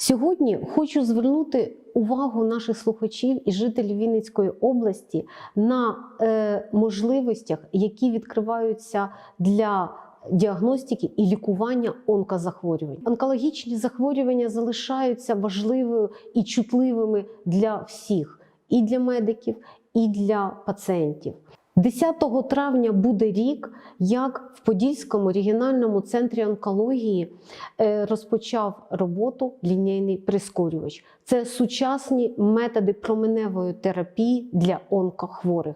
Сьогодні хочу звернути увагу наших слухачів і жителів Вінницької області на е, можливостях, які відкриваються для діагностики і лікування онкозахворювань. Онкологічні захворювання залишаються важливою і чутливими для всіх, і для медиків, і для пацієнтів. 10 травня буде рік, як в Подільському регіональному центрі онкології е, розпочав роботу лінійний прискорювач. Це сучасні методи променевої терапії для онкохворих.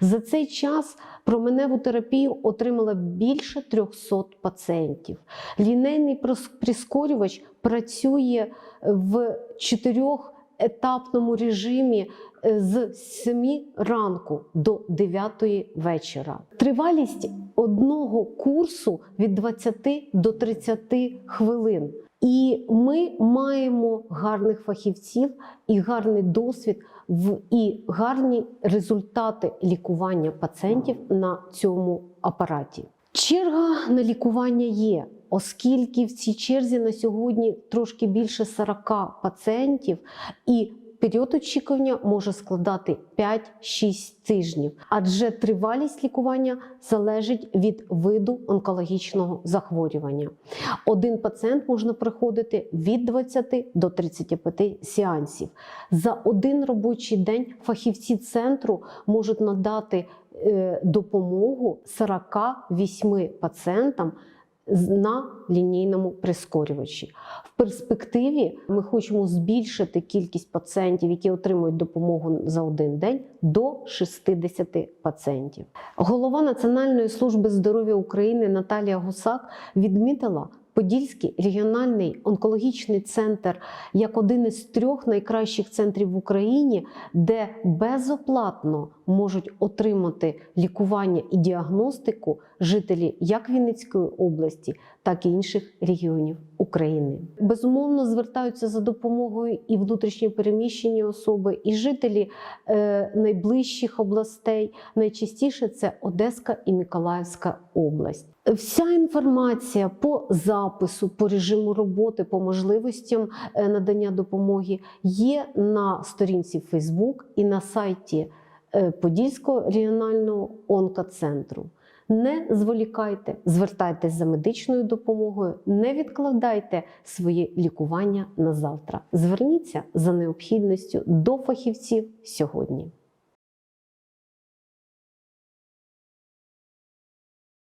За цей час променеву терапію отримало більше 300 пацієнтів. Лінейний прискорювач працює в чотирьох етапному режимі е, з 7 ранку до 9 вечора. Тривалість одного курсу від 20 до 30 хвилин. І ми маємо гарних фахівців і гарний досвід в і гарні результати лікування пацієнтів на цьому апараті. Черга на лікування є, оскільки в цій черзі на сьогодні трошки більше 40 пацієнтів, і період очікування може складати 5-6 тижнів, адже тривалість лікування залежить від виду онкологічного захворювання. Один пацієнт може приходити від 20 до 35 сеансів. За один робочий день фахівці центру можуть надати е, допомогу 48 пацієнтам на лінійному прискорювачі. В перспективі ми хочемо збільшити кількість пацієнтів, які отримують допомогу за один день, до 60 пацієнтів. Голова Національної служби здоров'я України Наталія Гусак відмітила. Подільський регіональний онкологічний центр як один із трьох найкращих центрів в Україні, де безоплатно можуть отримати лікування і діагностику жителі як Вінницької області, так і інших регіонів України. Безумовно, звертаються за допомогою і внутрішньо переміщені особи, і жителі е, найближчих областей. Найчастіше це Одеська і Миколаївська область. Вся інформація по запису, по режиму роботи, по можливостям е, надання допомоги є на сторінці Facebook і на сайті е, Подільського регіонального онкоцентру. Не зволікайте, звертайтесь за медичною допомогою, не відкладайте своє лікування на завтра. Зверніться за необхідністю до фахівців сьогодні.